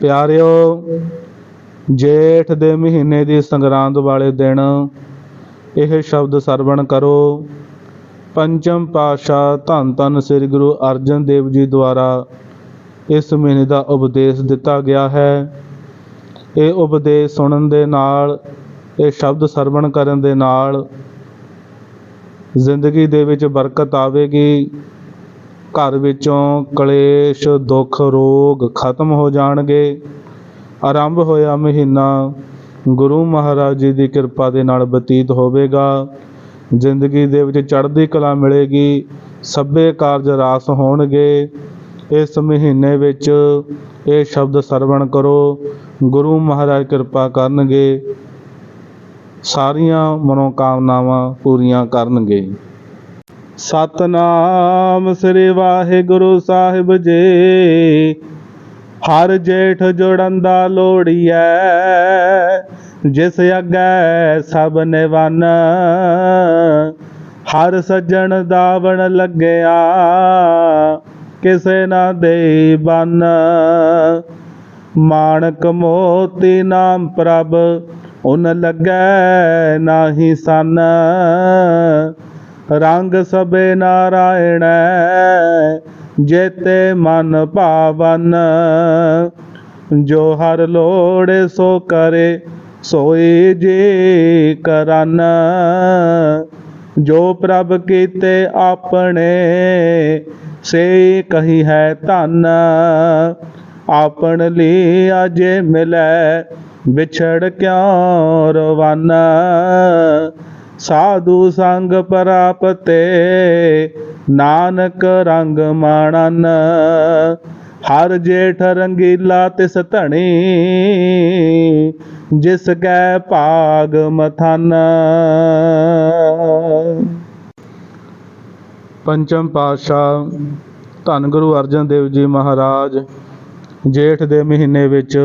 ਪਿਆਰਿਓ, ਜੇਠ ਦੇ ਮਹੀਨੇ ਦੀ ਸੰਗਰਾਂਦ ਵਾਲੇ ਦਿਨ, ਇਹ ਸ਼ਬਦ ਸਰਵਣ ਕਰੋ। ਪੰਚਮ ਪਾਤਸ਼ਾਹ ਧੰਨ ਧੰਨ ਸ੍ਰੀ ਗੁਰੂ ਅਰਜਨ ਦੇਵ ਜੀ ਦੁਆਰਾ ਇਸ ਮਹੀਨੇ ਦਾ ਉਪਦੇਸ਼ ਦਿੱਤਾ ਗਿਆ ਹੈ। ਇਹ ਉਪਦੇਸ਼ ਸੁਣਨ ਦੇ ਨਾਲ, ਇਹ ਸ਼ਬਦ ਸਰਵਣ ਕਰਨ ਦੇ ਨਾਲ ਜ਼ਿੰਦਗੀ ਦੇ ਵਿੱਚ ਬਰਕਤ ਆਵੇਗੀ। ਘਰ ਵਿੱਚੋਂ ਕਲੇਸ਼, ਦੁੱਖ, ਰੋਗ ਖਤਮ ਹੋ ਜਾਣਗੇ। ਆਰੰਭ ਹੋਇਆ ਮਹੀਨਾ, ਗੁਰੂ ਮਹਾਰਾਜ ਜੀ ਦੀ ਕਿਰਪਾ ਦੇ ਨਾਲ ਬਤੀਤ ਹੋਵੇਗਾ। ਜ਼ਿੰਦਗੀ ਦੇ ਵਿੱਚ ਚੜ੍ਹਦੀ ਕਲਾ ਮਿਲੇਗੀ, ਸਭੇ ਕਾਰਜ ਰਾਸ ਹੋਣਗੇ। ਇਸ ਮਹੀਨੇ ਵਿੱਚ ਇਹ ਸ਼ਬਦ ਸਰਵਣ ਕਰੋ, ਗੁਰੂ ਮਹਾਰਾਜ ਕਿਰਪਾ ਕਰਨਗੇ। ਸਾਰੀਆਂ ਮਨੋਕਾਮਨਾਵਾਂ ਪੂਰੀਆਂ ਕਰਨਗੇ। ਸਤਨਾਮ ਸ੍ਰੀ ਵਾਹਿਗੁਰੂ ਸਾਹਿਬ ਜੀ। ਹਰ ਜੇਠ ਜੋੜੰਦਾ ਲੋੜੀਐ ਜਿਸ ਅੱਗੇ ਸਭ ਨਿਵਨ ਹਰ ਸੱਜਣ ਦਾਵਣ ਲੱਗਿਆ, ਕਿਸੇ ਨਾ ਦੇ ਬਨ। ਮਾਣਕ ਮੋਤੀ ਨਾਮ ਪ੍ਰਭ, ਉਨ ਲੱਗੈ ਨਾਹੀ ਸਨ। ਰੰਗ ਸਬੇ ਨਾਰਾਇਣ, ਜੇਤੇ ਮਨ ਭਾਵਨ ਜੋ ਹਰ ਲੋੜੇ ਸੋ ਕਰੇ, ਸੋਈ ਜੀ ਕਰਨ। ਜੋ ਪ੍ਰਭ ਕੀਤੇ ਆਪਣੇ ਸੇ ਕਹੀ ਹੈ ਧਨ। ਆਪਣ ਲਈ ਅਜੇ ਮਿਲੈ, ਵਿਛੜ ਕਿਉ ਰਵਨ? ਸਾਧੂ ਸੰਗ ਪ੍ਰਾਪਤੇ, ਨਾਨਕ ਰੰਗ ਮਾਣਨ। ਹਰ ਜੇਠ ਰੰਗੀਲਾ ਤਿਸ ਧਣੀ, ਜਿਸ ਕੈ ਭਾਗ ਮਥਨ। ਪੰਚਮ ਪਾਤਸ਼ਾਹ ਧੰਨ ਗੁਰੂ ਅਰਜਨ ਦੇਵ ਜੀ ਮਹਾਰਾਜ ਜੇਠ ਦੇ ਮਹੀਨੇ ਵਿੱਚ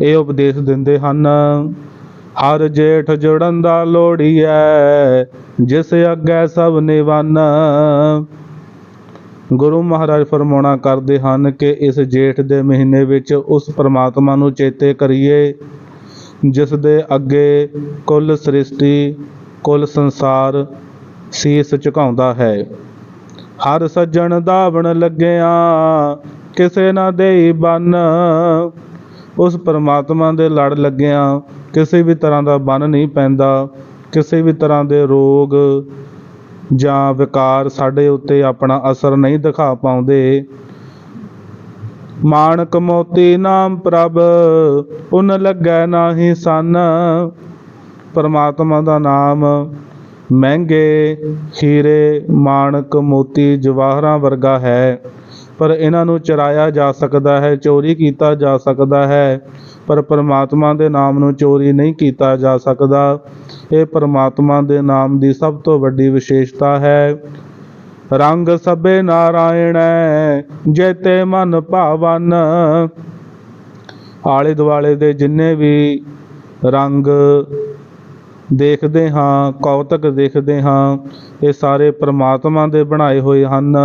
ਇਹ ਉਪਦੇਸ਼ ਦਿੰਦੇ ਹਨ ਹਰ ਜੇਠ ਜੁੜਨ ਦਾ ਲੋੜੀਐ ਜਿਸ ਅੱਗੇ ਸਭ ਨਿਵਨ। ਗੁਰੂ ਮਹਾਰਾਜ ਫਰਮਾਉਣਾ ਕਰਦੇ ਹਨ ਕਿ ਇਸ ਜੇਠ ਦੇ ਮਹੀਨੇ ਵਿੱਚ ਉਸ ਪ੍ਰਮਾਤਮਾ ਨੂੰ ਚੇਤੇ ਕਰੀਏ, ਜਿਸ ਦੇ ਅੱਗੇ ਕੁੱਲ ਸ੍ਰਿਸ਼ਟੀ, ਕੁੱਲ ਸੰਸਾਰ ਸੀਸ ਝੁਕਾਉਂਦਾ ਹੈ। ਹਰ ਸੱਜਣ ਦਾਵਣ ਲੱਗਿਆ, ਕਿਸੇ ਨਾ ਦੇਈ ਬੰਨ। ਉਸ ਪਰਮਾਤਮਾ ਦੇ ਲੜ ਲੱਗਿਆ ਕਿਸੇ ਵੀ ਤਰ੍ਹਾਂ ਦਾ ਬੰਨ ਨਹੀਂ ਪੈਂਦਾ, ਕਿਸੇ ਵੀ ਤਰ੍ਹਾਂ ਦੇ ਰੋਗ ਜਾਂ ਵਿਕਾਰ ਸਾਡੇ ਉੱਤੇ ਆਪਣਾ ਅਸਰ ਨਹੀਂ ਦਿਖਾ ਪਾਉਂਦੇ। ਮਾਣਕ ਮੋਤੀ ਨਾਮ ਪ੍ਰਭ ਉਨ ਲੱਗੈ ਨਾਹੀ ਸਨ। ਪਰਮਾਤਮਾ ਦਾ ਨਾਮ ਮਹਿੰਗੇ ਹੀਰੇ ਮਾਣਕ ਮੋਤੀ ਜਵਾਹਰਾਂ ਵਰਗਾ ਹੈ। ਪਰ ਇਹਨਾਂ ਨੂੰ ਚਰਾਇਆ ਜਾ ਸਕਦਾ ਹੈ, ਚੋਰੀ ਕੀਤਾ ਜਾ ਸਕਦਾ ਹੈ, ਪਰ ਪਰਮਾਤਮਾ ਦੇ ਨਾਮ ਨੂੰ ਚੋਰੀ ਨਹੀਂ ਕੀਤਾ ਜਾ ਸਕਦਾ। ਇਹ ਪਰਮਾਤਮਾ ਦੇ ਨਾਮ ਦੀ ਸਭ ਤੋਂ ਵੱਡੀ ਵਿਸ਼ੇਸ਼ਤਾ ਹੈ। ਰੰਗ ਸਭੇ ਨਾਰਾਇਣੈ ਜੇਤੇ ਮਨ ਭਾਵਨ। ਆਲੇ ਦੁਆਲੇ ਦੇ ਜਿੰਨੇ ਵੀ ਰੰਗ ਦੇਖਦੇ ਹਾਂ, ਕੌਤਕ ਦੇਖਦੇ ਹਾਂ, ਇਹ ਸਾਰੇ ਪ੍ਰਮਾਤਮਾ ਦੇ ਬਣਾਏ ਹੋਏ ਹਨ।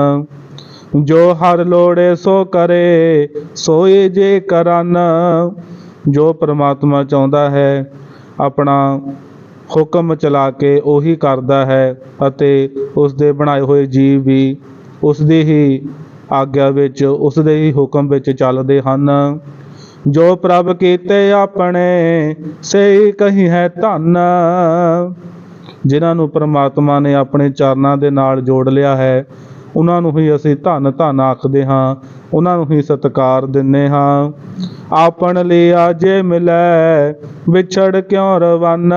ਜੋ ਹਰ ਲੋੜੇ ਸੋ ਕਰੇ ਸੋਈ ਜੇ ਕਰਨ। ਜੋ ਪ੍ਰਮਾਤਮਾ ਚਾਹੁੰਦਾ ਹੈ, ਆਪਣਾ ਹੁਕਮ ਚਲਾ ਕੇ ਉਹੀ ਕਰਦਾ ਹੈ ਅਤੇ ਉਸ ਦੇ ਬਣਾਏ ਹੋਏ ਜੀਵ ਵੀ ਉਸ ਦੀ ਹੀ ਆਗਿਆ ਵਿੱਚ ਉਸ ਦੇ ਹੀ ਹੁਕਮ ਵਿੱਚ ਚੱਲਦੇ ਹਨ। ਜੋ ਪ੍ਰਭ ਕੀਤੇ ਆਪਣੇ, ਸੇ ਕਹੀ ਹੈ ਧੰਨ। ਜਿਨ੍ਹਾਂ ਨੂੰ ਪ੍ਰਮਾਤਮਾ ਨੇ ਆਪਣੇ ਚਰਨਾਂ ਦੇ ਨਾਲ ਜੋੜ ਲਿਆ ਹੈ ਉਹਨਾਂ ਨੂੰ ਹੀ ਅਸੀਂ ਧੰਨ ਧੰਨ ਆਖਦੇ ਹਾਂ, ਉਹਨਾਂ ਨੂੰ ਹੀ ਸਤਿਕਾਰ ਦਿੰਨੇ ਹਾਂ। ਆਪਣ ਲਈ ਆਜੇ ਮਿਲੈ, ਵਿਛੜ ਕਿਉ ਰਵਨ?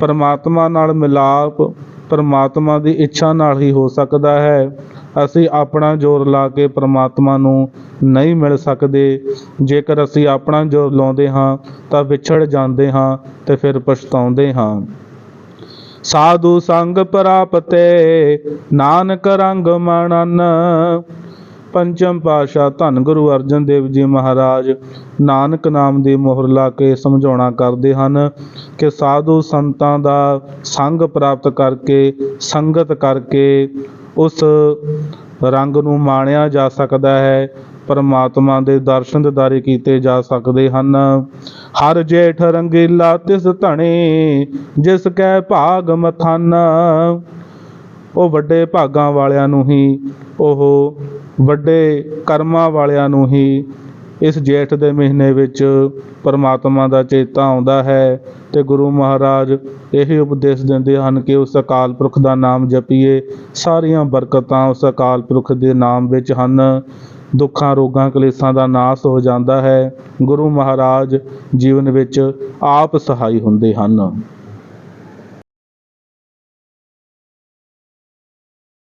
ਪਰਮਾਤਮਾ ਨਾਲ ਮਿਲਾਪ, ਪਰਮਾਤਮਾ ਦੀ ਇੱਛਾ ਨਾਲ ਹੀ ਹੋ ਸਕਦਾ ਹੈ। ਅਸੀਂ ਆਪਣਾ ਜ਼ੋਰ ਲਾ ਕੇ ਪਰਮਾਤਮਾ ਨੂੰ ਨਹੀਂ ਮਿਲ ਸਕਦੇ। ਜੇਕਰ ਅਸੀਂ ਆਪਣਾ ਜ਼ੋਰ ਲਾਉਂਦੇ ਹਾਂ, ਤਾਂ ਵਿਛੜ ਜਾਂਦੇ ਹਾਂ ਤੇ ਫਿਰ ਪਛਤਾਉਂਦੇ ਹਾਂ। ਸਾਧੂ ਸੰਗ ਪ੍ਰਾਪਤੇ, ਨਾਨਕ ਰੰਗ ਮਣਨ। ਪੰਚਮ ਪਾਤਸ਼ਾਹ ਧੰਨ ਗੁਰੂ ਅਰਜਨ ਦੇਵ ਜੀ ਮਹਾਰਾਜ, ਨਾਨਕ ਨਾਮ ਦੀ ਮੋਹਰ ਲਾ ਕੇ ਸਮਝਾਉਣਾ ਕਰਦੇ ਹਨ ਕਿ ਸਾਧੂ ਸੰਤਾਂ ਦਾ ਸੰਗ ਪ੍ਰਾਪਤ ਕਰਕੇ, ਸੰਗਤ ਕਰਕੇ ਉਸ ਰੰਗ ਨੂੰ ਮਾਣਿਆ ਜਾ ਸਕਦਾ ਹੈ, ਪਰਮਾਤਮਾ ਦੇ ਦਰਸ਼ਨ ਦਿਦਾਰੇ ਕੀਤੇ ਜਾ ਸਕਦੇ ਹਨ। ਹਰ ਜੇਠ ਰੰਗੀਲਾ ਤਿਸ ਧਣੇ, ਜਿਸ ਕੈ ਭਾਗ ਮਥਨ। ਉਹ ਵੱਡੇ ਭਾਗਾਂ ਵਾਲਿਆਂ ਨੂੰ ਹੀ, ਉਹ ਵੱਡੇ ਕਰਮਾਂ ਵਾਲਿਆਂ ਨੂੰ ਹੀ ਇਸ ਜੇਠ ਦੇ ਮਹੀਨੇ ਵਿੱਚ ਪਰਮਾਤਮਾ ਦਾ ਚੇਤਾ ਆਉਂਦਾ ਹੈ ਤੇ ਗੁਰੂ ਮਹਾਰਾਜ ਇਹ ਉਪਦੇਸ਼ ਦਿੰਦੇ ਹਨ ਕਿ ਉਸ ਅਕਾਲ ਪੁਰਖ ਦਾ ਨਾਮ ਜਪੀਏ। ਸਾਰੀਆਂ ਬਰਕਤਾਂ ਉਸ ਅਕਾਲ ਪੁਰਖ ਦੇ ਨਾਮ ਵਿੱਚ ਹਨ। ਦੁੱਖਾਂ, ਰੋਗਾਂ, ਕਲੇਸ਼ਾਂ ਦਾ ਨਾਸ ਹੋ ਜਾਂਦਾ ਹੈ। ਗੁਰੂ ਮਹਾਰਾਜ ਜੀਵਨ ਵਿੱਚ ਆਪ ਸਹਾਈ ਹੁੰਦੇ ਹਨ।